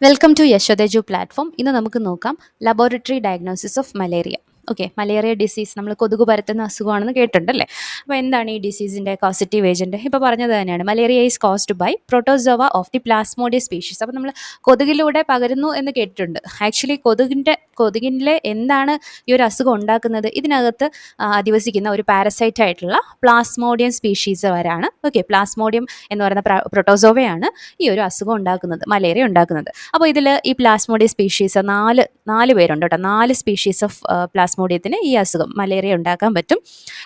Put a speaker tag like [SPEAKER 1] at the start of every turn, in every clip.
[SPEAKER 1] Welcome to യശോദേജു platform ഇന്ന് നമുക്ക് നോക്കാം laboratory diagnosis of malaria okay malaria disease നമ്മൾ കൊതുക് പരത്തുന്ന അസുഖമാണെന്ന് കേട്ടിട്ടുണ്ടല്ലേ? അപ്പോൾ എന്താണ് ഈ ഡിസീസിന്റെ കോസിറ്റീവ് ഏജന്റ് ഇപ്പോൾ പറഞ്ഞത് തന്നെയാണ് malaria is caused by protozoa of the plasmodia species അപ്പോൾ നമ്മൾ കൊതുകിലൂടെ പകരുന്നു എന്ന് കേട്ടിട്ടുണ്ട്. ആക്ച്വലി കൊതുകിന്റെ കൊതുകിന്റെ എന്താണ് ഈ ഒരു അസുഖം ഉണ്ടാക്കുന്നത്? ഇതിനകത്ത് അധിവസിക്കുന്ന ഒരു പാരസൈറ്റ് ആയിട്ടുള്ള പ്ലാസ്മോഡിയം സ്പീഷീസ് വരാണ്. ഓക്കെ പ്ലാസ്മോഡിയം എന്ന് പറയുന്ന പ്ര- പ്രോട്ടോസോവയാണ് ഈ ഒരു അസുഖം ഉണ്ടാക്കുന്നത് മലേറിയ ഉണ്ടാക്കുന്നത്. അപ്പോൾ ഇതിൽ ഈ പ്ലാസ്മോഡിയ സ്പീഷീസ് നാല് നാല് പേരുണ്ട് കേട്ടോ. നാല് സ്പീഷീസ് ഓഫ് പ്ലാസ്മോഡിയത്തിന് ഈ അസുഖം മലേറിയ ഉണ്ടാക്കാൻ പറ്റും.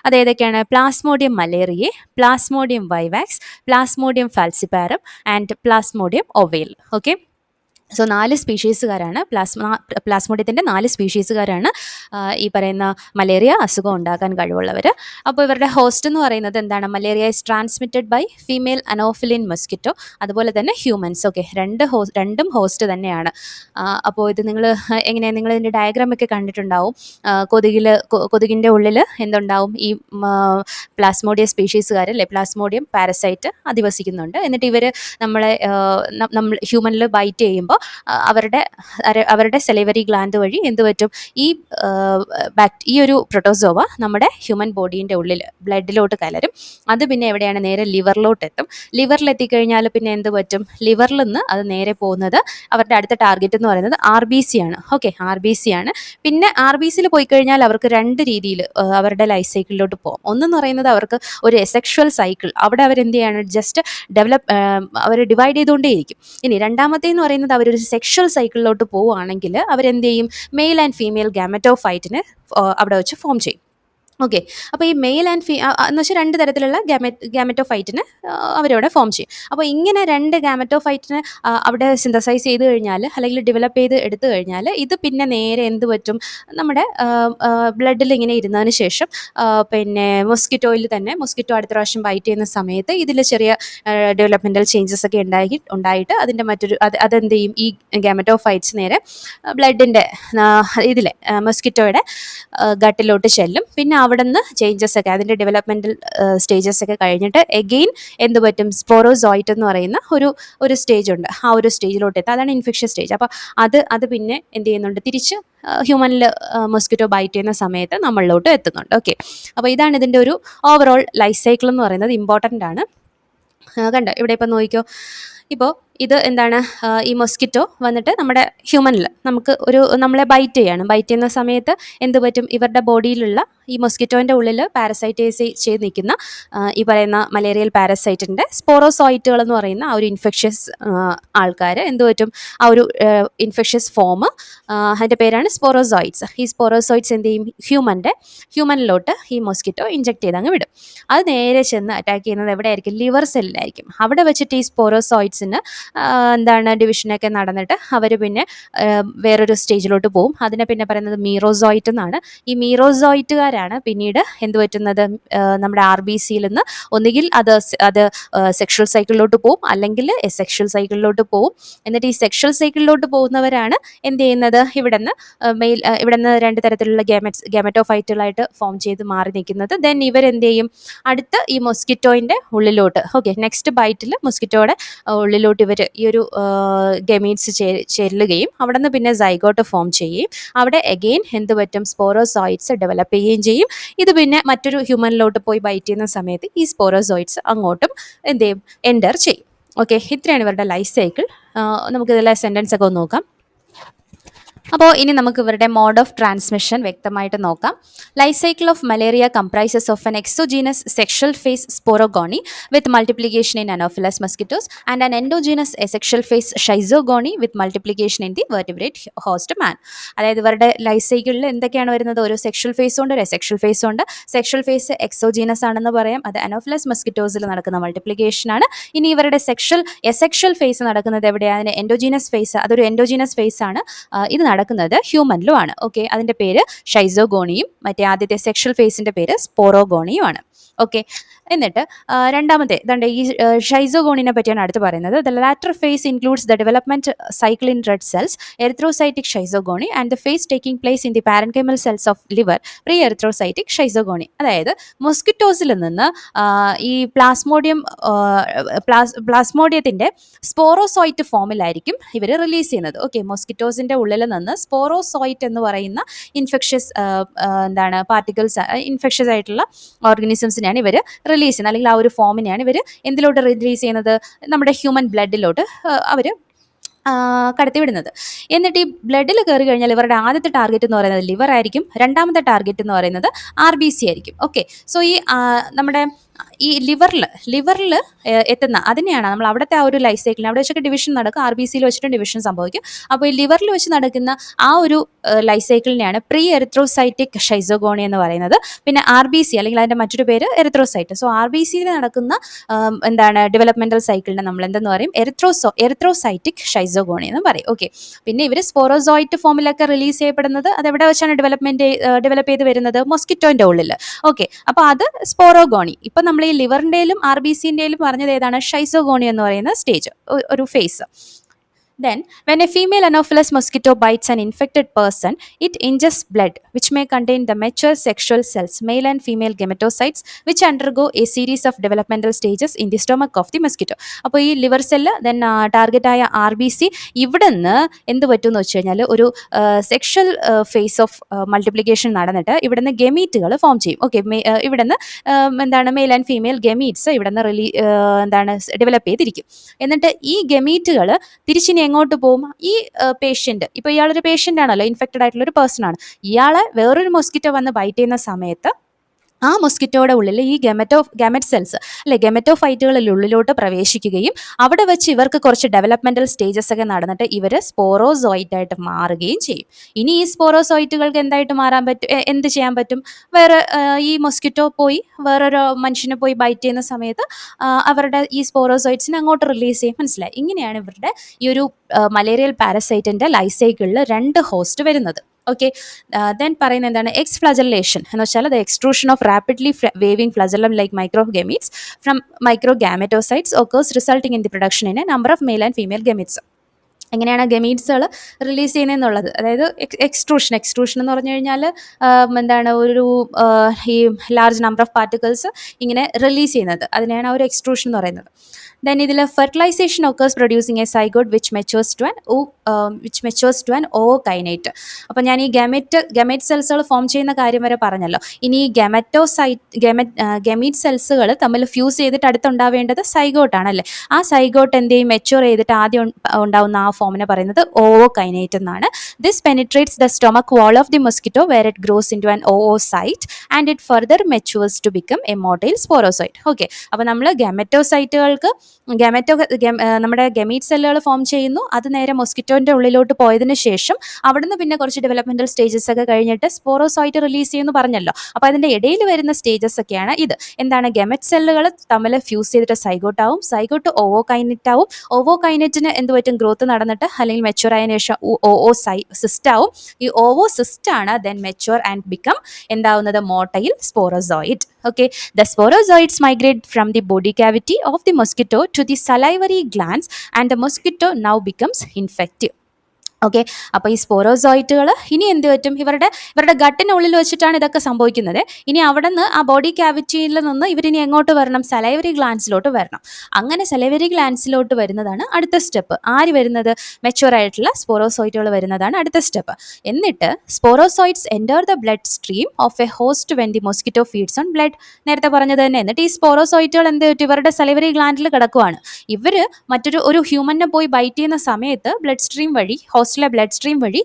[SPEAKER 1] അത് ഏതൊക്കെയാണ്? Plasmodium malaria plasmodium vivax plasmodium falciparum and plasmodium ovale okay so നാല് സ്പീഷീസുകാരാണ്. പ്ലാസ്മ പ്ലാസ്മോഡിയത്തിന്റെ നാല് സ്പീഷീസുകാരാണ്. ഈ പറയുന്ന മലേറിയ അസുഖം ഉണ്ടാക്കാൻ കഴിവുള്ളവർ അപ്പോൾ ഇവരുടെ ഹോസ്റ്റ് എന്ന് പറയുന്നത് എന്താണ്? Malaria is transmitted by female anopheline mosquito അതുപോലെ തന്നെ ഹ്യൂമൻസ് ഓക്കെ രണ്ട് ഹോ രണ്ടും ഹോസ്റ്റ് തന്നെയാണ്. അപ്പോൾ ഇത് നിങ്ങൾ എങ്ങനെയാണ് നിങ്ങൾ ഇതിന്റെ ഡയഗ്രാം ഒക്കെ കണ്ടിട്ടുണ്ടാവും. കൊതുകിൽ കൊതുകിന്റെ ഉള്ളിൽ എന്തുണ്ടാവും? ഈ പ്ലാസ്മോഡിയ സ്പീഷീസുകാർ അല്ലേ? പ്ലാസ്മോഡിയം പാരസൈറ്റ് അധിവസിക്കുന്നുണ്ട്. എന്നിട്ട് ഇവർ നമ്മളെ നമ്മൾ ഹ്യൂമനിൽ ബൈറ്റ് ചെയ്യുമ്പോൾ അവരുടെ അവരുടെ സെലിവറി ഗ്ലാൻഡ് വഴി എന്ത് പറ്റും? ഈ ബാക്ട് ഈ ഒരു പ്രൊട്ടോസോവ നമ്മുടെ ഹ്യൂമൻ ബോഡീന്റെ ഉള്ളിൽ ബ്ലഡിലോട്ട് കലരും. അത് പിന്നെ എവിടെയാണ്? നേരെ ലിവറിലോട്ട് എത്തും. ലിവറിൽ എത്തിക്കഴിഞ്ഞാൽ പിന്നെ എന്ത് പറ്റും? ലിവറിൽ നിന്ന് അത് നേരെ പോകുന്നത് അവരുടെ അടുത്ത ടാർഗറ്റ് എന്ന് പറയുന്നത് ആർ ബി സി ആണ്. ഓക്കെ ആർ ബി സി ആണ്. പിന്നെ ആർ ബി സിയിൽ പോയി കഴിഞ്ഞാൽ അവർക്ക് രണ്ട് രീതിയിൽ അവരുടെ ലൈഫ് സൈക്കിളിലോട്ട് പോകും ഒന്നെന്ന് പറയുന്നത് അവർക്ക് ഒരു എസെക്ഷൽ സൈക്കിൾ അവിടെ അവരെന്ത് ചെയ്യാണ്? ജസ്റ്റ് ഡെവലപ്പ് അവർ ഡിവൈഡ് ചെയ്തുകൊണ്ടേയിരിക്കും. ഇനി രണ്ടാമത്തേന്ന് പറയുന്നത് അവരൊരു സെക്ഷൽ സൈക്കിളിലോട്ട് പോവുകയാണെങ്കിൽ അവരെന്ത് ചെയ്യും? മെയിൽ ആൻഡ് ഫീമെയിൽ ഗാമറ്റോഫൈറ്റിന് അവിടെ വെച്ച് ഫോം ചെയ്യും. ഓക്കെ അപ്പോൾ ഈ മെയിൽ ആൻഡ് ഫീ എന്ന് വെച്ചാൽ രണ്ട് തരത്തിലുള്ള ഗാമെ ഗാമറ്റോഫൈറ്റിന് അവരവിടെ ഫോം ചെയ്യും. അപ്പോൾ ഇങ്ങനെ രണ്ട് ഗാമറ്റോഫൈറ്റിന് അവിടെ സിന്തസൈസ് ചെയ്ത് കഴിഞ്ഞാൽ അല്ലെങ്കിൽ ഡെവലപ്പ് ചെയ്ത് എടുത്തു കഴിഞ്ഞാൽ ഇത് പിന്നെ നേരെ എന്ത് പറ്റും? നമ്മുടെ ബ്ലഡിൽ ഇങ്ങനെ ഇരുന്നതിന് ശേഷം പിന്നെ മൊസ്കിറ്റോയിൽ തന്നെ മൊസ്കിറ്റോ അടുത്ത പ്രാവശ്യം ബൈറ്റ് ചെയ്യുന്ന സമയത്ത് ഇതിൽ ചെറിയ ഡെവലപ്മെന്റൽ ചേഞ്ചസ് ഒക്കെ ഉണ്ടായി ഉണ്ടായിട്ട് അതിന്റെ മറ്റൊരു അത് അതെന്ത് ചെയ്യും? ഈ ഗാമറ്റോഫൈറ്റ്സ് നേരെ ബ്ലഡിന്റെ ഇതിലെ മൊസ്കിറ്റോയുടെ ഗട്ടിലോട്ട് ചെല്ലും. പിന്നെ അവിടെ നിന്ന് ചേഞ്ചസ് ഒക്കെ അതിന്റെ ഡെവലപ്മെന്റൽ സ്റ്റേജസ് ഒക്കെ കഴിഞ്ഞിട്ട് എഗെയിൻ എന്ത് പറ്റും? സ്പോറോസോയിറ്റ് എന്ന് പറയുന്ന ഒരു ഒരു സ്റ്റേജ് ഉണ്ട്. ആ ഒരു സ്റ്റേജിലോട്ട് എത്തുക അതാണ് ഇൻഫെക്ഷൻ സ്റ്റേജ് അപ്പോൾ അത് അത് പിന്നെ എന്ത് ചെയ്യുന്നുണ്ട്? തിരിച്ച് ഹ്യൂമനിൽ മൊസ്കിറ്റോ ബൈറ്റ് ചെയ്യുന്ന സമയത്ത് നമ്മളിലോട്ട് എത്തുന്നുണ്ട്. ഓക്കെ അപ്പോൾ ഇതാണ് ഇതിന്റെ ഒരു ഓവറോൾ ലൈഫ് സൈക്കിൾ എന്ന് പറയുന്നത് ഇമ്പോർട്ടന്റ് ആണ്. കണ്ടോ? ഇവിടെ ഇപ്പം നോക്കിക്കോ. ഇപ്പോൾ ഇത് എന്താണ് ഈ മൊസ്കിറ്റോ വന്നിട്ട് നമ്മുടെ ഹ്യൂമനിൽ നമുക്ക് ഒരു നമ്മളെ ബൈറ്റ് ചെയ്യാണ്. ബൈറ്റ് ചെയ്യുന്ന സമയത്ത് എന്ത് പറ്റും? ഇവരുടെ ബോഡിയിലുള്ള ഈ മൊസ്കിറ്റോന്റെ ഉള്ളിൽ പാരസൈറ്റൈസ് ചെയ്ത് നിൽക്കുന്ന ഈ പറയുന്ന മലേറിയൽ പാരസൈറ്റിന്റെ സ്പോറോസോയിറ്റുകൾ എന്ന് പറയുന്ന ആ ഒരു ഇൻഫെക്ഷ്യസ് ആൾക്കാർ എന്ത് പറ്റും? ആ ഒരു ഇൻഫെക്ഷ്യസ് ഫോം അതിന്റെ പേരാണ് സ്പോറോസോയിറ്റ്സ് ഈ സ്പോറോസോയിറ്റ്സ് എന്ത് ചെയ്യും? ഹ്യൂമന്റെ ഹ്യൂമനിലോട്ട് ഈ മൊസ്കിറ്റോ ഇഞ്ചെക്ട് ചെയ്ത് അങ്ങ് വിടും. അത് നേരെ ചെന്ന് അറ്റാക്ക് ചെയ്യുന്നത് എവിടെയായിരിക്കും? ലിവർ സെല്ലിലായിരിക്കും അവിടെ വെച്ചിട്ട് ഈ സ്പോറോസോയിറ്റ്സിന് എന്താണ് ഡിവിഷനൊക്കെ നടന്നിട്ട് അവർ പിന്നെ വേറൊരു സ്റ്റേജിലോട്ട് പോകും അതിനെ പിന്നെ പറയുന്നത് മീറോസോയിറ്റ് എന്നാണ്. ഈ മീറോസോയിറ്റുകാരാണ് പിന്നീട് എന്ത് പറ്റുന്നത്? നമ്മുടെ ആർ ബി സിയിൽ നിന്ന് ഒന്നുകിൽ അത് അത് സെക്ഷൽ സൈക്കിളിലോട്ട് പോകും അല്ലെങ്കിൽ സെക്ഷൽ സൈക്കിളിലോട്ട് പോകും എന്നിട്ട് ഈ സെക്ഷൽ സൈക്കിളിലോട്ട് പോകുന്നവരാണ് എന്ത് ചെയ്യുന്നത്? ഇവിടെ നിന്ന് മെയിൽ ഇവിടെ നിന്ന് രണ്ട് തരത്തിലുള്ള ഗാമറ്റ്സ് ഗാമറ്റോഫൈറ്റുകളായിട്ട് ഫോം ചെയ്ത് മാറി നിൽക്കുന്നത്. ദെൻ ഇവരെന്ത് ചെയ്യും? അടുത്ത് ഈ മൊസ്കിറ്റോയിന്റെ ഉള്ളിലോട്ട്. ഓക്കെ നെക്സ്റ്റ് ബൈറ്റിൽ മൊസ്കിറ്റോയുടെ ഉള്ളിലോട്ട് ഇവർ ഈ ഒരു ഗമീറ്റ്സ് ചെല്ലുകയും അവിടെ നിന്ന് പിന്നെ സൈഗോട്ട് ഫോം ചെയ്യുകയും അവിടെ എഗെയിൻ എന്ത് പറ്റും സ്പോറോസോയിഡ്സ് ഡെവലപ്പ് ചെയ്യുകയും ചെയ്യും. ഇത് പിന്നെ മറ്റൊരു ഹ്യൂമനിലോട്ട് പോയി ബൈറ്റ് ചെയ്യുന്ന സമയത്ത് ഈ സ്പോറോസോയിഡ്സ് അങ്ങോട്ടും എന്ത് ചെയ്യും? എന്റർ ചെയ്യും. ഓക്കെ ഇത്രയാണ് ഇവരുടെ ലൈഫ് സൈക്കിൾ നമുക്കിതെല്ലാം സെന്റൻസ് ഒക്കെ ഒന്ന് നോക്കാം. അപ്പോൾ ഇനി നമുക്ക് ഇവരുടെ മോഡ് ഓഫ് ട്രാൻസ്മിഷൻ വ്യക്തമായിട്ട് നോക്കാം. Life cycle of malaria comprises of an exogenous sexual phase sporogony with multiplication in anopheles mosquitoes and an endogenous asexual phase schizogony with multiplication in the vertebrate host man അതായത് ഇവരുടെ life സൈക്കിളിൽ എന്തൊക്കെയാണ് വരുന്നത്? ഒരു sexual phase ഉണ്ട് ഒരു asexual phase ഉണ്ട്. Sexual phase exogenous ആണെന്ന് പറയാം. അത് അനോഫിലസ് മസ്കിറ്റോസിൽ നടക്കുന്ന മൾട്ടിപ്ലിക്കേഷൻ ആണ്. ഇനി ഇവരുടെ സെക്ഷൽ എസെക്ഷൽ ഫേസ് നടക്കുന്നത് എവിടെയാണ് എൻഡോജീനസ് ഫേസ് അതൊരു എൻഡോജീനസ് ഫേസ് ആണ്. ഇത് നടക്കുന്നത് ഹ്യൂമനിലും ആണ് ഓക്കെ അതിന്റെ പേര് ഷൈസോഗോണിയും മറ്റേ ആദ്യത്തെ സെക്ഷൽ ഫേസിന്റെ പേര് സ്പോറോഗോണിയും ആണ് ഓക്കെ എന്നിട്ട് രണ്ടാമത്തെ ഇതണ്ട് ഈ ഷൈസോഗോണിനെ പറ്റിയാണ് അടുത്ത് പറയുന്നത്. The latter phase includes the development cycle in red cells erythrocytic schizogony and the phase taking place in the parenchymal cells of liver pre erythrocytic schizogony അതായത് മൊസ്കിറ്റോസിൽ നിന്ന് ഈ പ്ലാസ്മോഡിയം പ്ലാസ്മോഡിയത്തിന്റെ സ്പോറോസോയിറ്റ് ഫോമിലായിരിക്കും ഇവർ റിലീസ് ചെയ്യുന്നത്. ഓക്കെ മൊസ്കിറ്റോസിന്റെ ഉള്ളിൽ നിന്ന് സ്പോറോസോയിറ്റ് എന്ന് പറയുന്ന ഇൻഫെക്ഷ്യസ് എന്താണ് പാർട്ടിക്കിൾസ് ഇൻഫെക്ഷ്യസ് ആയിട്ടുള്ള ഓർഗനിസംസിനെയാണ് ഇവർ ചെയ്യുന്നത് അല്ലെങ്കിൽ ആ ഒരു ഫോമിനെയാണ് ഇവർ എന്തിലോട്ട് റിലീസ് ചെയ്യുന്നത്? നമ്മുടെ ഹ്യൂമൻ ബ്ലഡിലോട്ട് അവർ കടത്തി വിടുന്നത് എന്നിട്ട് ഈ ബ്ലഡിൽ കയറി കഴിഞ്ഞാൽ ഇവരുടെ ആദ്യത്തെ ടാർഗറ്റ് എന്ന് പറയുന്നത് ലിവർ ആയിരിക്കും. രണ്ടാമത്തെ ടാർഗറ്റ് എന്ന് പറയുന്നത് ആർ ബി സി ആയിരിക്കും. ഓക്കെ സോ ഈ നമ്മുടെ ഈ ലിവറിൽ ലിവറിൽ എത്തുന്ന അതിനെയാണ് നമ്മൾ അവിടുത്തെ ആ ഒരു ലൈഫ് സൈക്കിളിൽ അവിടെ വെച്ചൊക്കെ ഡിവിഷൻ നടക്കും ആർ ബി സിയിൽ വെച്ചിട്ട് ഡിവിഷൻ സംഭവിക്കും. അപ്പോൾ ഈ ലിവറിൽ വെച്ച് നടക്കുന്ന ആ ഒരു ലൈഫ് സൈക്കിളിനെയാണ് പ്രീ എറിത്രോസൈറ്റിക് ഷൈസോഗോണി എന്ന് പറയുന്നത്. പിന്നെ ആർ ബി സി അല്ലെങ്കിൽ അതിന്റെ മറ്റൊരു പേര് എറിത്രോസൈറ്റ് സോ ആർ ബി സിയിൽ നടക്കുന്ന എന്താണ് ഡെവലപ്മെന്റൽ സൈക്കിളിനെ നമ്മൾ എന്തെന്ന് പറയും? എറിത്രോസോ എറിത്രോസൈറ്റിക് ഷൈസോഗോണി എന്ന് പറയും. ഓക്കെ പിന്നെ ഇവർ സ്പോറോസോയിറ്റ് ഫോമിലൊക്കെ റിലീസ് ചെയ്യപ്പെടുന്നത് അത് എവിടെ വെച്ചാണ് ഡെവലപ്മെന്റ് ഡെവലപ്പ് ചെയ്ത് വരുന്നത്? മൊസ്കിറ്റോന്റെ ഉള്ളിൽ ഓക്കെ അപ്പോൾ അത് സ്പോറോഗോണി ഇപ്പം നമ്മൾ ഈ ലിവറിന്റെയിലും ആർ ബി സിന്റെയിലും പറഞ്ഞത് ഏതാണ്? ഷൈസോഗോണി എന്ന് പറയുന്ന സ്റ്റേജ് ഒരു phase Then, when a female Anopheles mosquito bites an infected person, it ingests blood, which may contain the mature sexual cells, male and female gametocytes, which undergo a series of developmental stages in the stomach of the mosquito. അപ്പോൾ ഈ liver cell then aaya R B C ഇവിടെ നിന്ന് എന്ത് sexual വെച്ച് കഴിഞ്ഞാൽ ഒരു sexual face of multiplication നടന്നിട്ട് ഇവിടെ നിന്ന് ഗെമീറ്റുകൾ ഫോം ചെയ്യും ഓക്കെ ഇവിടെ നിന്ന് എന്താണ് മെയിൽ ആൻഡ് ഫീമെയിൽ ഗെമീറ്റ്സ് ഇവിടെ നിന്ന് റിലീ എന്താണ് ഡെവലപ്പ് ചെയ്തിരിക്കും എന്നിട്ട് ഈ ഗെമീറ്റുകൾ തിരിച്ചിനി എങ്ങോട്ട് പോകും? ഈ പേഷ്യന്റ് ഇപ്പോൾ ഇയാളൊരു പേഷ്യന്റ് ആണല്ലോ ഇൻഫെക്റ്റഡ് ആയിട്ടുള്ള ഒരു പേഴ്സൺ ആണ്. ഇയാളെ വേറൊരു മൊസ്കിറ്റോ വന്ന് ബൈറ്റ് ചെയ്യുന്ന സമയത്ത് ആ മൊസ്കിറ്റോയുടെ ഉള്ളിൽ ഈ ഗെമറ്റോ ഗെമറ്റ് സെൽസ് അല്ലെ ഗെമറ്റോ ഫൈറ്റുകളിൽ ഉള്ളിലോട്ട് പ്രവേശിക്കുകയും അവിടെ വെച്ച് ഇവർക്ക് കുറച്ച് ഡെവലപ്മെന്റൽ സ്റ്റേജസ് ഒക്കെ നടന്നിട്ട് ഇവർ സ്പോറോസോയിറ്റ് ആയിട്ട് മാറുകയും ചെയ്യും. ഇനി ഈ സ്പോറോസോയിറ്റുകൾക്ക് എന്തായിട്ട് മാറാൻ പറ്റും എന്ത് ചെയ്യാൻ പറ്റും? വേറെ ഈ മൊസ്കിറ്റോ പോയി വേറൊരു മനുഷ്യനെ പോയി ബൈറ്റ് ചെയ്യുന്ന സമയത്ത് അവരുടെ ഈ സ്പോറോസോയിറ്റ്സിനെ അങ്ങോട്ട് റിലീസ് ചെയ്യും. മനസ്സിലായി? ഇങ്ങനെയാണ് ഇവരുടെ ഈ ഒരു മലേറിയൽ പാരസൈറ്റിന്റെ ലൈസൈക്കിളിൽ സൈക്കിളിൽ രണ്ട് ഹോസ്റ്റ് വരുന്നത്. ഓക്കെ ദെൻ പറയുന്ന എന്താണ്? എക്സ് ഫ്ലജലേഷൻ എന്ന് വെച്ചാൽ the extrusion of rapidly waving flagellum like microgametes from microgametocytes occurs resulting in the production in a number of male and female gametes എങ്ങനെയാണ് ഗമീറ്റ്സുകൾ റിലീസ് ചെയ്യുന്നതെന്നുള്ളത്. അതായത് എക്സ്ട്രൂഷൻ എക്സ്ട്രൂഷൻ എന്ന് പറഞ്ഞു കഴിഞ്ഞാൽ എന്താണ് ഒരു ഈ ലാർജ് നമ്പർ ഓഫ് പാർട്ടിക്കിൾസ് ഇങ്ങനെ റിലീസ് ചെയ്യുന്നത്. അതിനെയാണ് ഒരു എക്സ്ട്രൂഷൻ എന്ന് പറയുന്നത്. ദെൻ ഇതിൽ fertilisation occurs producing a zygote which matures to an o which matures to an ookinete ഞാൻ ഈ ഗമെറ്റ് ഗമെറ്റ് സെൽസുകൾ ഫോം ചെയ്യുന്ന കാര്യം വരെ പറഞ്ഞല്ലോ. ഇനി ഈ ഗെമറ്റോസൈറ്റ് ഗെമറ്റ് ഗെമീറ്റ് സെൽസുകൾ തമ്മിൽ ഫ്യൂസ് ചെയ്തിട്ട് അടുത്തുണ്ടാവേണ്ടത് സൈഗോട്ടാണ് അല്ലേ? ആ സൈഗോട്ട് എന്ത് ചെയ്യും? മെച്ചൂർ ചെയ്തിട്ട് ആദ്യം ഉണ്ടാവുന്ന ആ ഫോമിനെ പറയുന്നത് ഓവോ കൈനേറ്റ് എന്നാണ്. This penetrates the stomach wall of the mosquito where it grows into an oocyte and it further matures to become a motile sporozoite okay അപ്പോൾ നമ്മൾ ഗെമറ്റോസൈറ്റുകൾക്ക് ഗെമറ്റോ നമ്മുടെ ഗെമീറ്റ് സെല്ലുകൾ ഫോം ചെയ്യുന്നു. അത് നേരെ മൊസ്കിറ്റോന്റെ ഉള്ളിലോട്ട് പോയതിന് ശേഷം അവിടുന്ന് പിന്നെ കുറച്ച് ഡെവലപ്മെന്റൽ സ്റ്റേജസ് ഒക്കെ കഴിഞ്ഞിട്ട് സ്പോറോസൈറ്റ് റിലീസ് ചെയ്യുമെന്ന് പറഞ്ഞല്ലോ. അപ്പോൾ അതിന്റെ ഇടയിൽ വരുന്ന സ്റ്റേജസ് ഒക്കെയാണ് ഇത്. എന്താണ് ഗെമറ്റ് സെല്ലുകൾ തമ്മിൽ ഫ്യൂസ് ചെയ്തിട്ട് സൈഗോട്ടാവും സൈഗോട്ട് ഓവോ കൈനറ്റ് ആവും. ഓവോ കൈനറ്റിന് എന്ത് ഗ്രോത്ത് ഗ്രോത്ത് വളർന്നിട്ട് അല്ലെങ്കിൽ മെച്യൂർ ആയതിനു ശേഷം ഓവോ സൈ സിസ്റ്റ് ആവും. ഈ ഓവോ സിസ്റ്റ് ആണ് then mature and become എന്താവുന്നത്? Motile sporozoite okay the sporozoites migrate from the body cavity of the mosquito to the salivary glands and the mosquito now becomes infective okay അപ്പോൾ ഈ സ്പോറോസോയിറ്റുകൾ ഇനി എന്ത് പറ്റും? ഇവരുടെ ഇവരുടെ ഗട്ടിനുള്ളിൽ വെച്ചിട്ടാണ് ഇതൊക്കെ സംഭവിക്കുന്നത്. ഇനി അവിടെ നിന്ന് ആ ബോഡി ക്യാവിറ്റിയിൽ നിന്ന് ഇവരിനി എങ്ങോട്ട് വരണം? സലൈവറി ഗ്ലാൻസിലോട്ട് വരണം. അങ്ങനെ സലൈവറി ഗ്ലാൻസിലോട്ട് വരുന്നതാണ് അടുത്ത സ്റ്റെപ്പ്. ആര് വരുന്നത്? മെച്ചുവർ ആയിട്ടുള്ള സ്പോറോസോയിറ്റുകൾ വരുന്നതാണ് അടുത്ത സ്റ്റെപ്പ്. എന്നിട്ട് sporozoites enter the blood stream of a host when the mosquito feeds on blood നേരത്തെ പറഞ്ഞത് തന്നെ. എന്നിട്ട് ഈ സ്പോറോസോയിറ്റുകൾ എന്ത് പറ്റും? ഇവരുടെ സലൈവറി ഗ്ലാൻഡിൽ കിടക്കുവാണ്. ഇവർ മറ്റൊരു ഒരു ഹ്യൂമനെ പോയി ബൈറ്റ് ചെയ്യുന്ന സമയത്ത് ബ്ലഡ് സ്ട്രീം വഴി ഹോസ്റ്റലിലെ ബ്ലഡ് സ്ട്രീം വഴി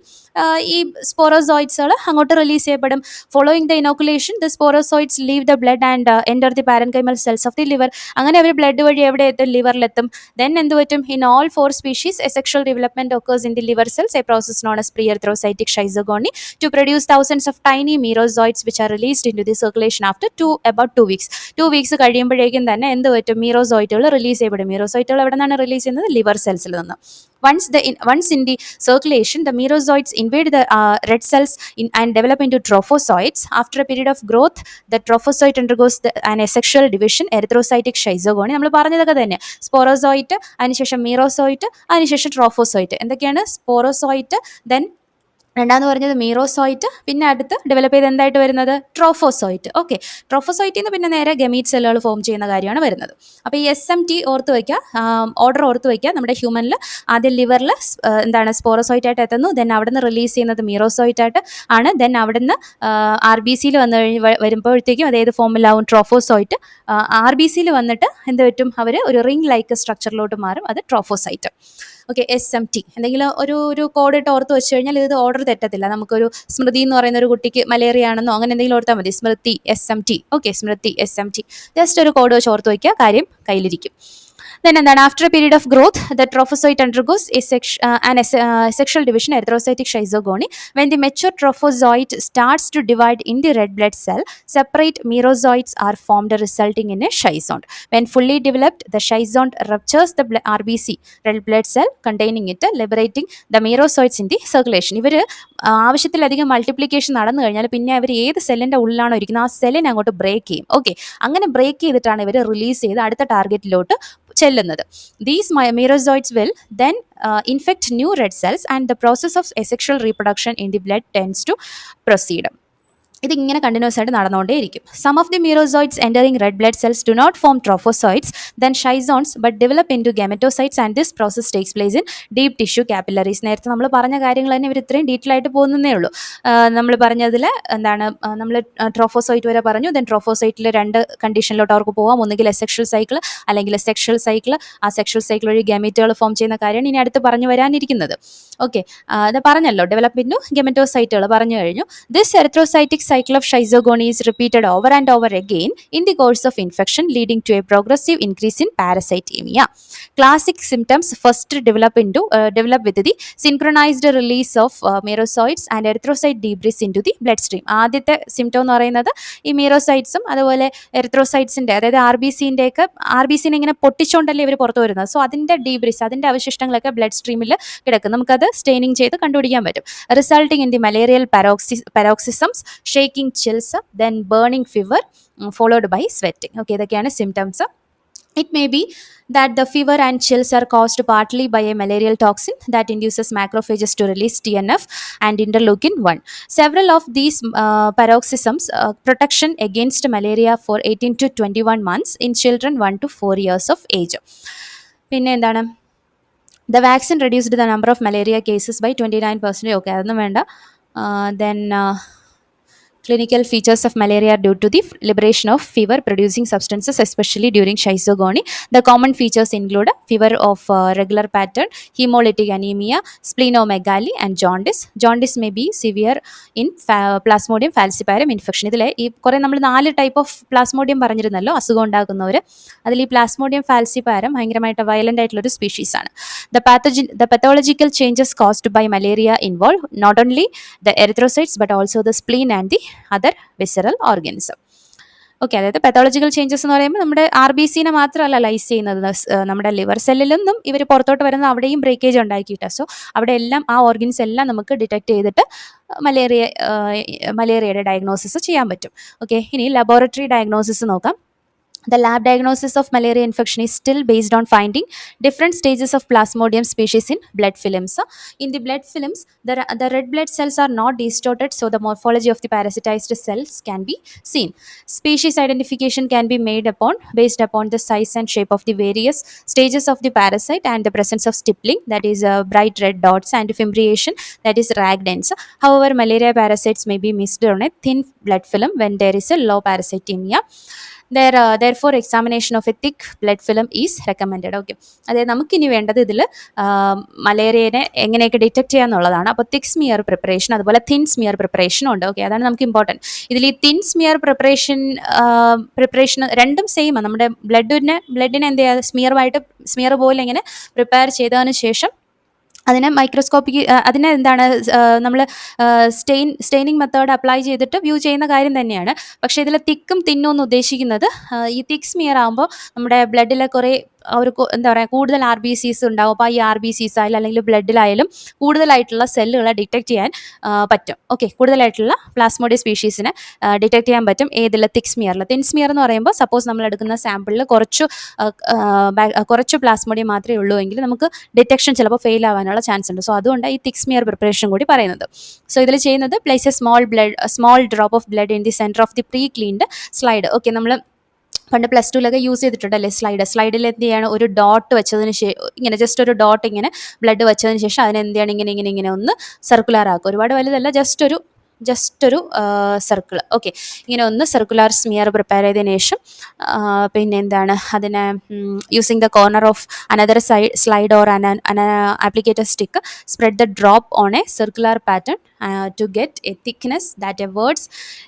[SPEAKER 1] ഈ സ്പോറോസോയിഡ്സുകൾ അങ്ങോട്ട് റിലീസ് ചെയ്യപ്പെടും. Following the inoculation the sporozoites leave the blood and enter the parenchymal cells of the liver അങ്ങനെ അവർ ബ്ലഡ് വഴി എവിടെ എത്തും? ലിവറിലെത്തും ദെൻ എന്ത് പറ്റും? In all four species asexual development occurs in the liver cells a process known as pre erythrocytic schizogony to produce thousands of tiny merozoites which are released into the circulation after two about two weeks two weeks കഴിയുമ്പോഴേക്കും തന്നെ എന്ത് പറ്റും? മീറോസോയിറ്റുകൾ release ചെയ്യപ്പെടും. മീറോസോയിറ്റുകൾ എവിടെ നിന്നാണ് release ചെയ്യുന്നത്? Liver സെൽസിൽ നിന്ന്. Once the in, once in the circulation the merozoites invade the uh, red cells in, and develop into trophozoites after a period of growth the trophozoite undergoes the, an asexual division erythrocytic schizogony നമ്മൾ പറഞ്ഞതൊക്കെ തന്നെ സ്പോറോസോയിറ്റ് അതിനുശേഷം മീറോസോയിറ്റ് അതിനുശേഷം trophozoite എന്തൊക്കെയാണ് സ്പോറോസോയിറ്റ് then രണ്ടാമെന്ന് പറഞ്ഞത് മീറോസോയിറ്റ് പിന്നെ അടുത്ത് develop ചെയ്ത് എന്തായിട്ട് വരുന്നത്? ട്രോഫോസോയിറ്റ്. ഓക്കെ ട്രോഫോസോയിറ്റിന്ന് പിന്നെ നേരെ ഗമീറ്റ് സെല്ലുകൾ ഫോം ചെയ്യുന്ന കാര്യമാണ് വരുന്നത്. അപ്പോൾ ഈ എസ് എം ടി ഓർത്ത് വയ്ക്കുക ഓർഡർ ഓർത്ത് വയ്ക്കുക നമ്മുടെ ഹ്യൂമനിൽ ആദ്യം ലിവറിൽ എന്താണ് സ്പോറോസോയിറ്റ് ആയിട്ട് എത്തുന്നു. ദെൻ അവിടെ നിന്ന് റിലീസ് ചെയ്യുന്നത് മീറോസോയിറ്റ് ആയിട്ട് ആണ്. ദെൻ അവിടെ നിന്ന് ആർ ബി സിയിൽ വന്നു കഴിഞ്ഞ് വരുമ്പോഴത്തേക്കും അതേത് ഫോമിലാവും ട്രോഫോസോയിറ്റ്. ആർ ബി സിയിൽ വന്നിട്ട് എന്ത് പറ്റും? അവർ ഒരു റിംഗ് ലൈക്ക് സ്ട്രക്ചറിലോട്ട് മാറും. അത് trophozoite okay S M T എന്തെങ്കിലും ഒരു ഒരു കോഡ് ഇട്ട് ഓർത്ത് വെച്ച് കഴിഞ്ഞാൽ ഇത് ഓർഡർ തെറ്റത്തില്ല. നമുക്കൊരു സ്മൃതി എന്ന് പറയുന്ന ഒരു കുട്ടിക്ക് മലേറിയ ആണെന്നോ അങ്ങനെ എന്തെങ്കിലും ഓർത്താൽ മതി. Smriti S M T okay Smriti S M T just ഒരു കോഡ് വെച്ച് ഓർത്ത് വയ്ക്കുക കാര്യം കയ്യിലിരിക്കും. Then എന്താണ് after a period of growth the trophozoite undergoes an asexual division erythrocytic schizogony when the mature trophozoite starts to divide in the red blood cell separate merozoites are formed resulting in a schizont when fully developed the schizont ruptures the bl- rbc red blood cell containing it liberating the merozoites in the circulation ഇവർ ആവശ്യത്തിലധികം multiplication നടന്നു കഴിഞ്ഞാൽ പിന്നെ അവർ ഏത് സെല്ലിന്റെ ഉള്ളിലാണോ ഇരിക്കുന്നത് ആ സെല്ലിനെ അങ്ങോട്ട് ബ്രേക്ക് ചെയ്യും ഓക്കെ അങ്ങനെ ബ്രേക്ക് ചെയ്തിട്ടാണ് ഇവർ റിലീസ് ചെയ്ത് അടുത്ത ടാർഗറ്റിലോട്ട് ചെല്ലുന്നത്. These merozoites will then infect new red cells and the process of asexual reproduction in the blood tends to proceed ഇതിങ്ങനെ കണ്ടിന്യൂസ് ആയിട്ട് നടന്നുകൊണ്ടേയിരിക്കും. Some of the merozoites entering red blood cells do not form trophozoites then schizonts but develop into gametocytes and this process takes place in deep tissue capillaries നേരത്തെ നമ്മൾ പറഞ്ഞ കാര്യങ്ങൾ തന്നെ ഇവർ ഇത്രയും detail ആയിട്ട് പോകുന്നതേ ഉള്ളൂ. നമ്മൾ പറഞ്ഞതിൽ എന്താണ് നമ്മൾ ട്രോഫോസൈറ്റ് വരെ പറഞ്ഞു ദെൻ ട്രോഫോസൈറ്റിൽ രണ്ട് കണ്ടീഷനിലോട്ട് അവർക്ക് പോകാം ഒന്നുകിൽ എസെക്ഷൽ സൈക്കിൾ അല്ലെങ്കിൽ സെക്ഷൽ സൈക്കിൾ ആ സെക്ഷൽ സൈക്കിൾ വഴി ഗെമറ്റുകൾ ഫോം ചെയ്യുന്ന കാര്യമാണ് ഇനി അടുത്ത് പറഞ്ഞു വരാനിരിക്കുന്നത്. ഓക്കെ അത് പറഞ്ഞല്ലോ ഡെവലപ്മെന്റു ഗെമറ്റോസൈറ്റുകൾ പറഞ്ഞു കഴിഞ്ഞു. This erythrocytic cycle of schizogony is repeated over and over again in the course of infection, leading to a progressive increase in parasitemia. Classic symptoms first develop into uh, develop with the synchronized release of uh, merozoites and erythrocyte debris into the bloodstream. ആദ്യത്തെ symptom എന്ന് പറയുന്നത് ഈ മീറോസൈറ്റ്സും അതുപോലെ എറിത്രോസൈറ്റ്സിന്റെ അതായത് R B സിന്റെ ഒക്കെ R B സിനെ ഇങ്ങനെ പൊട്ടിച്ചുകൊണ്ടല്ലേ ഇവർ പുറത്ത് വരുന്നത് സോ അതിന്റെ ഡീബ്രിസ് അതിന്റെ അവശിഷ്ടങ്ങളൊക്കെ ബ്ലഡ് സ്ട്രീമിൽ കിടക്കും നമുക്കത് സ്റ്റെയിനിങ് ചെയ്ത് കണ്ടുപിടിക്കാൻ പറ്റും resulting in the malarial പാരോക്സി paroxysms Shaking chills then burning fever followed by sweating okay ഇതൊക്കെയാണ് symptoms It may be that the fever and chills are caused partly by a malarial toxin that induces macrophages to release TNF and interleukin 1. Several of these uh, paroxysms uh, protection against malaria for 18 to 21 months in children 1 to 4 years of age. പിന്നെ എന്താണ് the vaccine reduced the number of malaria cases by twenty nine percentage okay അതൊന്നും വേണ്ട then clinical features of malaria are due to the liberation of fever producing substances especially during schizogony the common features include fever of uh, regular pattern hemolytic anemia splenomegaly and jaundice jaundice may be severe in fa- plasmodium falciparum infection ഇതിലെ ഈ കുറേ നമ്മൾ നാല് type of Plasmodium പറഞ്ഞിരുന്നല്ലോ അസുഖം ഉണ്ടാക്കുന്നവർ അതിൽ ഈ Plasmodium ഫാൽസിപാരം ഭയങ്കരമായിട്ട് വയലന്റ് ആയിട്ടുള്ള ഒരു സ്പീഷീസ് ആണ് the പാത്തജി the pathological changes caused by malaria involve not only the erythrocytes but also the spleen and the other visceral organism okay അതായത് പെത്തോളജിക്കൽ ചേഞ്ചസ് എന്ന് പറയുമ്പോൾ നമ്മുടെ ആർ ബി സിനെ മാത്രമല്ല ലൈസ് ചെയ്യുന്നത്. നമ്മുടെ ലിവർ സെല്ലിലൊന്നും ഇവർ പുറത്തോട്ട് വരുന്ന അവിടെയും ബ്രേക്കേജ് ഉണ്ടാക്കിയിട്ട്. സോ അവിടെ എല്ലാം ആ ഓർഗൻസ് എല്ലാം നമുക്ക് ഡിറ്റക്ട് ചെയ്തിട്ട് മലേറിയ മലേറിയയുടെ ഡയഗ്നോസിസ് ചെയ്യാൻ പറ്റും. ഓക്കെ ഇനി ലബോറട്ടറി ഡയഗ്നോസിസ് നോക്കാം. The lab diagnosis of malaria infection is still based on finding different stages of Plasmodium species in blood films. In the blood films, the, the red blood cells are not distorted, so the morphology of the parasitized cells can be seen. Species identification can be made upon based upon the size and shape of the various stages of the parasite and the presence of stippling, that is uh, bright red dots, and fimbriation, that is rag ends. However, malaria parasites may be missed on a thin blood film when there is a low parasitemia. There uh, therefore examination of a thick blood film is recommended. Okay അതായത് നമുക്കിനി വേണ്ടത് ഇതിൽ മലേറിയനെ എങ്ങനെയൊക്കെ detect ചെയ്യാന്നുള്ളതാണ്. അപ്പോൾ thick smear preparation അതുപോലെ thin smear പ്രിപ്പറേഷനും ഉണ്ട്. ഓക്കെ അതാണ് നമുക്ക് ഇമ്പോർട്ടന്റ് ഇതിൽ ഈ തിൻ സ്മിയർ പ്രിപ്പറേഷൻ പ്രിപ്പറേഷൻ രണ്ടും സെയിമാണ് നമ്മുടെ ബ്ലഡിനെ ബ്ലഡിനെ എന്ത് ചെയ്യുക? സ്മിയറുമായിട്ട് സ്മിയർ പോലെ ഇങ്ങനെ പ്രിപ്പയർ ചെയ്തതിന് ശേഷം അതിനെ മൈക്രോസ്കോപ്പിക്ക് അതിനെ എന്താണ് നമ്മൾ സ്റ്റെയിൻ സ്റ്റെയിനിങ് മെത്തേഡ് അപ്ലൈ ചെയ്തിട്ട് വ്യൂ ചെയ്യുന്ന കാര്യം തന്നെയാണ്. പക്ഷേ ഇതിൽ തിക്കും തിന്നും എന്ന് ഉദ്ദേശിക്കുന്നത് ഈ തിക് സ്മിയർ ആകുമ്പോൾ നമ്മുടെ ബ്ലഡിലെ കുറേ ഒരു എന്താ പറയുക കൂടുതൽ ആർ ബി സീസ് ഉണ്ടാവും. അപ്പോൾ ഈ ആർ ബി സീസ് ആയാലും അല്ലെങ്കിൽ ബ്ലഡിലായാലും കൂടുതലായിട്ടുള്ള സെല്ലുകളെ ഡിറ്റക്ട് ചെയ്യാൻ പറ്റും. ഓക്കെ കൂടുതലായിട്ടുള്ള പ്ലാസ്മോഡിയ സ്പീഷീസിനെ ഡിറ്റക്ട് ചെയ്യാൻ പറ്റും. ഏതുള്ള തിക് സ്മിയറിൽ തിൻ സ്മിയർ എന്ന് പറയുമ്പോൾ സപ്പോസ് നമ്മൾ എടുക്കുന്ന സാമ്പിളിൽ കുറച്ച് കുറച്ച് പ്ലാസ്മോഡിയം മാത്രമേ ഉള്ളൂ എങ്കിൽ നമുക്ക് ഡിറ്റക്ഷൻ ചിലപ്പോൾ ഫെയിൽ ആവാനുള്ള ചാൻസ് ഉണ്ട്. സോ അതുകൊണ്ട് ഈ തിക് സ്മിയർ പ്രിപ്പറേഷൻ കൂടി പറയുന്നത്. സോ ഇതിൽ ചെയ്യുന്നത് place a small blood small drop of blood in the centre of the pre cleaned slide. Okay നമ്മൾ പണ്ട് പ്ലസ് ടുവിലൊക്കെ യൂസ് ചെയ്തിട്ടുണ്ടല്ലേ സ്ലൈഡ് സ്ലൈഡിൽ എന്ത് ചെയ്യാണ്? ഒരു ഡോട്ട് വെച്ചതിന് ശേഷം ഇങ്ങനെ ജസ്റ്റ് ഒരു ഡോട്ട് ഇങ്ങനെ ബ്ലഡ് വെച്ചതിന് ശേഷം അതിനെ എന്ത് ചെയ്യണം? ഇങ്ങനെ ഇങ്ങനെ ഇങ്ങനെ ഒന്ന് സർക്കുലർ ആക്കുക. ഒരുപാട് വലുതല്ല ജസ്റ്റ് ഒരു ജസ്റ്റ് ഒരു സർക്കിൾ ഓക്കെ ഇങ്ങനെ ഒന്ന് സർക്കുലാർ സ്മിയർ പ്രിപ്പയർ ചെയ്തതിന് ശേഷം പിന്നെ എന്താണ് അതിനെ using the corner of another side slide or an applicator stick spread the drop on a circular pattern to get a thickness that a words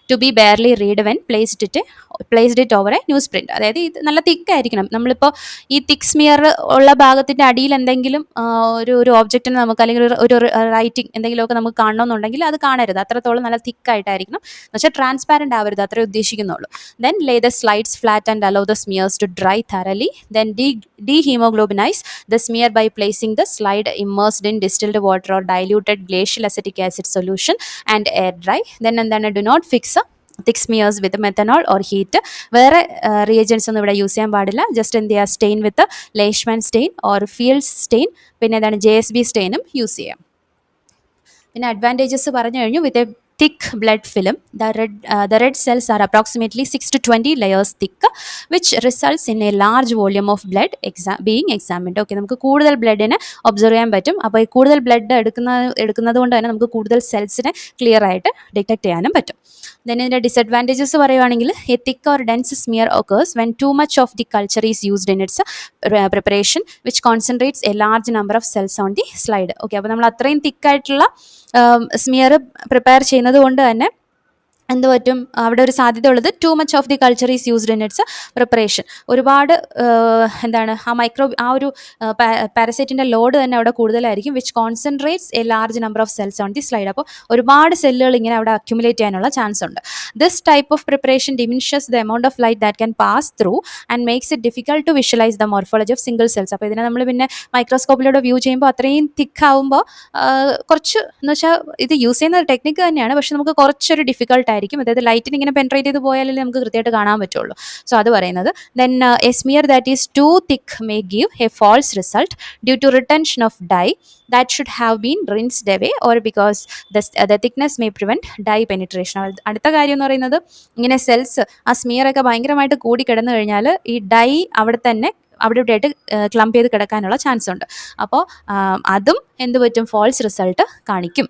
[SPEAKER 1] to be barely read when placed it placed it over a news print അതായത് ഇത് നല്ല തിക്കായിരിക്കണം നമ്മളിപ്പോൾ ഈ thick smear ഉള്ള ഭാഗത്തിന്റെ അടിയിൽ എന്തെങ്കിലും ഒരു ഒരു ഓബ്ജക്റ്റിന് നമുക്ക് അല്ലെങ്കിൽ ഒരു- ഒരു റൈറ്റിംഗ് എന്തെങ്കിലുമൊക്കെ നമുക്ക് കാണണമെന്നുണ്ടെങ്കിൽ അത് കാണരുത്. അത്രത്തോളം നല്ല തിക്കായിട്ടായിരിക്കണം. എന്ന് വെച്ചാൽ ട്രാൻസ്പാരന്റ് ആവരുത് അത്രേ ഉദ്ദേശിക്കുന്നുള്ളൂ. Then lay the slides flat and allow the smears to dry thoroughly then de dehaemoglobinise the smear by placing the slide immersed in distilled water or diluted glacial acetic acid solution and air dry then എന്താണ്? Do not fix thick smears with methanol or heat വേറെ reagents ഒന്നും ഇവിടെ use ചെയ്യാൻ പാടില്ല. Just എന്ത് ചെയ്യുക? Stain with Leishman stain or Field stain പിന്നെ എന്താണ്? ജെ എസ് ബി സ്റ്റെയിനും യൂസ് ചെയ്യാം. പിന്നെ അഡ്വാന്റേജസ് പറഞ്ഞു കഴിഞ്ഞു. With a thick blood film the red the red cells are approximately six to twenty layers thick which results in a large volume of blood exam being examined okay നമുക്ക് കൂടുതൽ ബ്ലഡിനെ observe ചെയ്യാൻ പറ്റും. അപ്പോൾ ഈ കൂടുതൽ blood എടുക്കുന്ന എടുക്കുന്നത് കൊണ്ട് തന്നെ നമുക്ക് കൂടുതൽ സെൽസിനെ ക്ലിയർ ആയിട്ട് ഡിറ്റക്ട് ചെയ്യാനും പറ്റും. ദെൻ ഇതിന്റെ ഡിസഡ്വാന്റേജസ് പറയുവാണെങ്കിൽ a thick or dense smear occurs when too much of the culture is used in its preparation which concentrates a large number of cells on the slide okay അപ്പോൾ നമ്മൾ അത്രയും തിക്കായിട്ടുള്ള smear prepare ചെയ്യുന്നത് കൊണ്ട് തന്നെ എന്ത് പറ്റും? അവിടെ ഒരു സാധ്യത ഉള്ളത് too much of the culture is used in its preparation ഒരുപാട് എന്താണ് ആ മൈക്രോ ആ ഒരു പാരസൈറ്റിന്റെ ലോഡ് തന്നെ അവിടെ കൂടുതലായിരിക്കും which concentrates a large number of cells on the slide അപ്പോൾ ഒരുപാട് സെല്ലുകൾ ഇങ്ങനെ അവിടെ അക്യുമുലേറ്റ് ചെയ്യാനുള്ള ചാൻസ് ഉണ്ട്. This type of preparation diminishes the amount of light that can pass through and makes it difficult to visualise the morphology of single cells അപ്പോൾ ഇതിനെ നമ്മൾ പിന്നെ മൈക്രോസ്കോപ്പിലൂടെ വ്യൂ ചെയ്യുമ്പോൾ അത്രയും തിക്കാവുമ്പോൾ കുറച്ച് എന്ന് വെച്ചാൽ ഇത് യൂസ് ചെയ്യുന്ന ഒരു ടെക്നിക്ക് തന്നെയാണ്. പക്ഷെ നമുക്ക് കുറച്ചൊരു ഡിഫിക്കൽട്ട് ആയിരിക്കും. അതായത് ലൈറ്റിന് ഇങ്ങനെ പെൻട്രേറ്റ് ചെയ്ത് പോയാലേ നമുക്ക് കൃത്യമായിട്ട് കാണാൻ പറ്റുള്ളൂ. സോ അത് പറയുന്നത്. Then a smear smear that is too thick may give a false result due to retention of dye that should have been rinsed away or because the thickness may prevent dye penetration അടുത്ത കാര്യം എന്ന് പറയുന്നത് ഇങ്ങനെ cells ആ smear ഒക്കെ ഭയങ്കരമായിട്ട് കൂടി കിടന്നു കഴിഞ്ഞാൽ ഈ ഡൈ അവിടെ തന്നെ അവിടെ ഇവിടെ ആയിട്ട് ക്ലംപ് ചെയ്ത് കിടക്കാനുള്ള ചാൻസ് ഉണ്ട്. അപ്പോൾ അതും എന്ത് പറ്റും? ഫോൾസ് റിസൾട്ട് കാണിക്കും.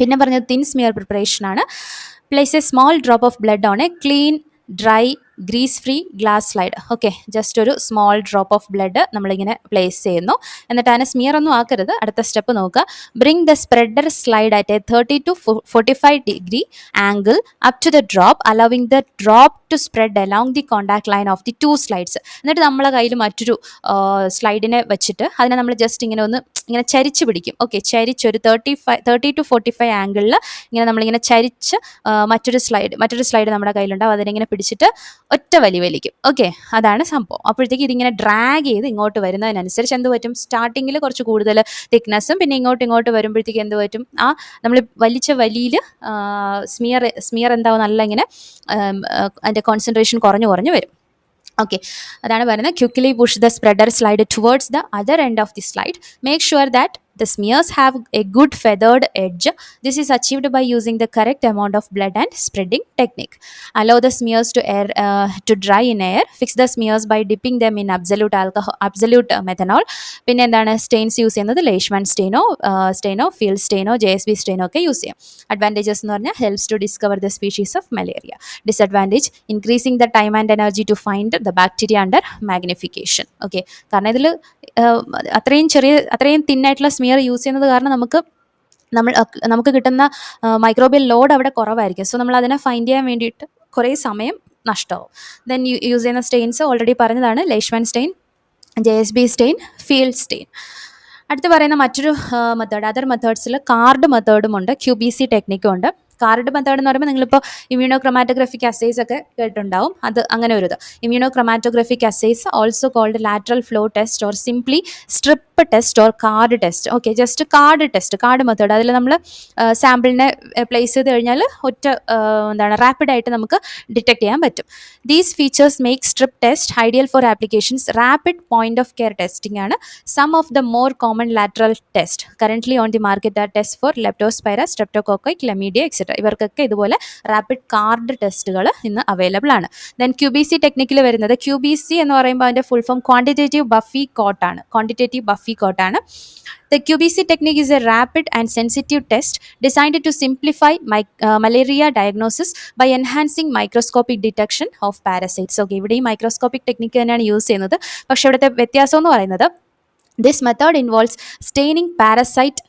[SPEAKER 1] പിന്നെ പറഞ്ഞത് thin smear preparation place a small drop of blood on a clean, dry grease free glass slide. Okay just ഒരു സ്മോൾ ഡ്രോപ്പ് ഓഫ് ബ്ലഡ് നമ്മളിങ്ങനെ പ്ലേസ് ചെയ്യുന്നു. എന്നിട്ട് അതിനെ സ്മിയർ ഒന്നും ആക്കരുത്. അടുത്ത സ്റ്റെപ്പ് നോക്കുക. Bring the spreader slide at a thirty to forty five degree angle up to the drop allowing the drop to spread along the contact line of the two slides എന്നിട്ട് നമ്മളെ കയ്യിൽ മറ്റൊരു സ്ലൈഡിനെ വെച്ചിട്ട് അതിനെ നമ്മൾ ജസ്റ്റ് ഇങ്ങനെ ഒന്ന് ഇങ്ങനെ ചരിച്ച് പിടിക്കും. ഓക്കെ ചരിച്ച് ഒരു thirty five thirty to forty five ആംഗിളിൽ ഇങ്ങനെ നമ്മളിങ്ങനെ ചരിച്ച് മറ്റൊരു സ്ലൈഡ് മറ്റൊരു സ്ലൈഡ് നമ്മുടെ കയ്യിലുണ്ടാവും. അതിനെ ഇങ്ങനെ പിടിച്ചിട്ട് ഒറ്റ വലി വലിക്കും. ഓക്കെ അതാണ് സംഭവം. അപ്പോഴത്തേക്ക് ഇതിങ്ങനെ ഡ്രാഗ് ചെയ്ത് ഇങ്ങോട്ട് വരുന്നതിനനുസരിച്ച് എന്ത് പറ്റും? സ്റ്റാർട്ടിങ്ങിൽ കുറച്ച് കൂടുതൽ തിക്നെസ്സും പിന്നെ ഇങ്ങോട്ട് ഇങ്ങോട്ട് വരുമ്പോഴത്തേക്ക് എന്ത് പറ്റും? ആ നമ്മൾ വലിച്ച വലിയിൽ സ്മിയർ സ്മിയർ എന്താവും? നല്ല ഇങ്ങനെ അതിന്റെ കോൺസെൻട്രേഷൻ കുറഞ്ഞു കുറഞ്ഞു വരും. ഓക്കെ അതാണ് പറയുന്നത്. Quickly push the spreader slide towards the other end of the slide make sure that the smears have a good feathered edge. This is achieved by using the correct amount of blood and spreading technique. Allow the smears to air uh, to dry in air. Fix the smears by dipping them in absolute alcohol, absolute uh, methanol. പിന്നെ എന്താണ് stains use ചെയ്യുന്നത് Leishman സ്റ്റെയിനോ സ്റ്റെയിനോ Field സ്റ്റെയിനോ J S B സ്റ്റെയിനോ ഒക്കെ use ചെയ്യാം advantages എന്ന് പറഞ്ഞാൽ helps to discover the species of malaria disadvantage increasing the time and energy to find the bacteria under magnification okay കാരണം ഇതിൽ അത്രയും ചെറിയ അത്രയും തിന്നായിട്ടുള്ള സ്മിയർ യൂസ് ചെയ്യുന്നത് കാരണം നമുക്ക് നമ്മൾ നമുക്ക് കിട്ടുന്ന മൈക്രോബിയൽ ലോഡ് അവിടെ കുറവായിരിക്കും. സോ നമ്മൾ അതിനെ ഫൈൻഡ് ചെയ്യാൻ വേണ്ടിയിട്ട് കുറേ സമയം നഷ്ടമാവും. ദെൻ യൂസ് ചെയ്യുന്ന സ്റ്റെയിൻസ് ഓൾറെഡി പറഞ്ഞതാണ്. Leishman stain J S B stain Field stain അടുത്ത് പറയുന്ന മറ്റൊരു മെത്തേഡ് അതർ മെത്തേഡ്സിൽ കാർഡ് മെത്തേഡും ഉണ്ട്. ക്യു ബി സി ടെക്നിക്കും ഉണ്ട്. കാർഡ് മെത്തേഡ് എന്ന് പറയുമ്പോൾ നിങ്ങളിപ്പോൾ ഇമ്യൂണോ ക്രൊമാറ്റോഗ്രഫിക് അസൈസ് ഒക്കെ കേട്ടിട്ടുണ്ടാവും. അത് അങ്ങനെ ഒരു ഇത് immunochromatographic assays also called lateral flow test or simply strip test or card test okay just card test card method അതിൽ നമ്മൾ സാമ്പിളിനെ പ്ലേസ് ചെയ്ത് കഴിഞ്ഞാൽ ഒറ്റ എന്താണ് റാപ്പിഡായിട്ട് നമുക്ക് ഡിറ്റക്ട് ചെയ്യാൻ പറ്റും. These features make strip test ideal for applications rapid point of care testing ആണ് some of the more common lateral test currently on the market are test for leptospira streptococci chlamydia etcetera ഇവർക്കൊക്കെ ഇതുപോലെ rapid card ടെസ്റ്റുകൾ ഇന്ന് available ആണ്. Then Q B C ടെക്നിക്കിൽ വരുന്നത് Q B C എന്ന് പറയുമ്പോൾ അതിന്റെ ഫുൾ ഫോം ക്വാണ്ടിറ്റേറ്റീവ് ബഫി കോട്ടാണ് ക്വാണ്ടിറ്റേറ്റീവ് ബഫി കോട്ടാണ് The QBC technique is a rapid and sensitive test designed to simplify simplify uh, malaria diagnosis by enhancing microscopic detection of parasites. Okay ഇവിടെ ഈ microscopic technique തന്നെയാണ് use ചെയ്യുന്നത്. പക്ഷേ ഇവിടുത്തെ വ്യത്യാസം എന്ന് പറയുന്നത് this method involves staining parasite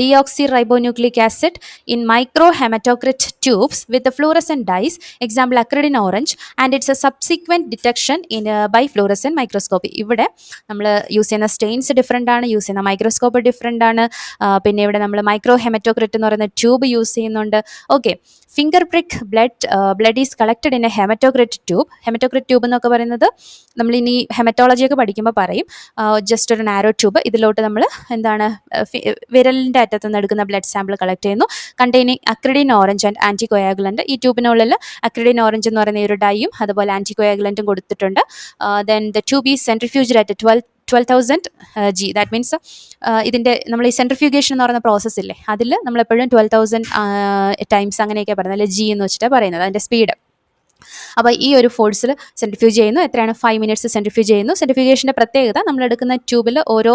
[SPEAKER 1] deoxyribonucleic acid in microhematocrit tubes with the fluorescent dyes, example acridine orange, and it's a subsequent detection in uh, by fluorescent microscopy. ഇവിടെ നമ്മൾ യൂസ് ചെയ്യുന്ന സ്റ്റെയിൻസ് ഡിഫറെന്റ് ആണ് യൂസ് ചെയ്യുന്ന microscope different ആണ്. പിന്നെ ഇവിടെ നമ്മൾ micro haematocrit എന്ന് പറയുന്ന ട്യൂബ് യൂസ് ചെയ്യുന്നുണ്ട്. Okay finger prick blood blood is collected in a haematocrit tube haematocrit tube എന്നൊക്കെ പറയുന്നത് നമ്മൾ ഇനി ഹെമറ്റോളജിയൊക്കെ പഠിക്കുമ്പോൾ പറയും. ജസ്റ്റ് ഒരു നാരോ ട്യൂബ് ഇതിലോട്ട് നമ്മൾ എന്താണ് വിരലിന്റെ അറ്റത്ത് നിന്ന് എടുക്കുന്ന ബ്ലഡ് സാമ്പിൾ കളക്ട് ചെയ്യുന്നു. Containing acridine orange and anticoagulant ഈ ട്യൂബിനുള്ളിൽ അക്രിഡിൻ ഓറഞ്ച് എന്ന് പറയുന്ന ഈ ഒരു ഡൈയും അതുപോലെ ആന്റി കൊയാഗുലന്റും കൊടുത്തിട്ടുണ്ട്. Then the tube is centrifuged at twelve twelve thousand g that means ഇതിന്റെ നമ്മൾ ഈ സെൻട്രിഫ്യൂഗേഷൻ എന്ന് പറയുന്ന പ്രോസസ്സ് ഇല്ലേ? അതിൽ നമ്മളെപ്പോഴും ട്വൽവ് തൗസൻഡ് ടൈംസ് അങ്ങനെയൊക്കെ പറയുന്നത്. അല്ലെങ്കിൽ ജി എന്ന് വെച്ചിട്ടാണ് പറയുന്നത്. അതിന്റെ സ്പീഡ് അപ്പോൾ ഈ ഒരു ഫോഴ്സിൽ സെൻട്രിഫ്യൂജ് ചെയ്യുന്നു. എത്രയാണ്? ഫൈവ് മിനിറ്റ്സ് സെൻട്രിഫ്യൂജ് ചെയ്യുന്നു. സെൻട്രിഫ്യൂഗേഷന്റെ പ്രത്യേകത നമ്മൾ എടുക്കുന്ന ട്യൂബിൽ ഓരോ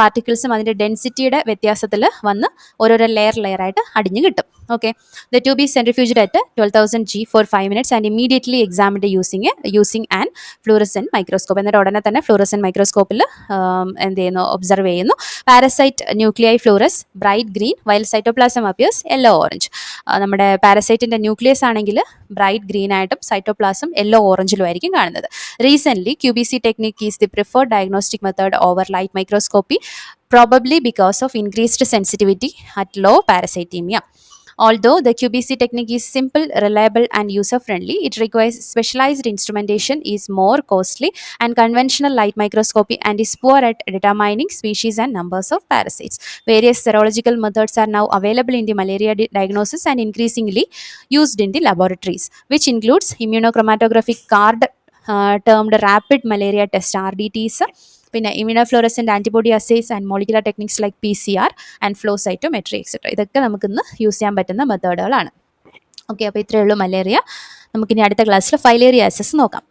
[SPEAKER 1] പാർട്ടിക്കിൾസും അതിന്റെ ഡെൻസിറ്റിയുടെ വ്യത്യാസത്തിൽ വന്ന് ഓരോരോ ലെയർ ആയിട്ട് അടിഞ്ഞ് കിട്ടും. ഓക്കെ ദ ട്യൂബ് ഈ centrifuged at twelve thousand g for five minutes and immediately examined using using and fluorescent microscope എന്നിട്ട് ഉടനെ തന്നെ ഫ്ലൂറസെന്റ് മൈക്രോസ്കോപ്പിൽ എന്ത് ചെയ്യുന്നു? ഒബ്സർവ് ചെയ്യുന്നു. Parasite nuclei fluoresce bright green while cytoplasm appears yellow orange നമ്മുടെ പാരസൈറ്റിന്റെ ന്യൂക്ലിയസ് ആണെങ്കിൽ ബ്രൈറ്റ് ഗ്രീൻ ആയിട്ടും സൈറ്റോപ്ലാസം യെല്ലോ ഓറഞ്ചിലും ആയിരിക്കും കാണുന്നത് recently Q B C technique is the preferred diagnostic method over light microscopy probably because of increased sensitivity at low parasitemia. Although the QBC technique is simple, reliable, and user friendly, it requires specialized instrumentation, is more costly, and conventional light microscopy and is poor at determining species and numbers of parasites. Various serological methods are now available in the malaria di- diagnosis and increasingly used in the laboratories, which includes immunochromatographic card uh, termed rapid malaria test RDTs. പിന്നെ immunofluorescent antibody assays and molecular techniques like P C R and flow cytometry etcetera ഇതൊക്കെ നമുക്കിന്ന് use ചെയ്യാൻ പറ്റുന്ന മെത്തേഡുകളാണ് okay അപ്പോൾ ഇത്രയേ ഉള്ളൂ malaria. നമുക്കിനി അടുത്ത ക്ലാസ്സിൽ ഫൈലേറിയ അസസ് നോക്കാം.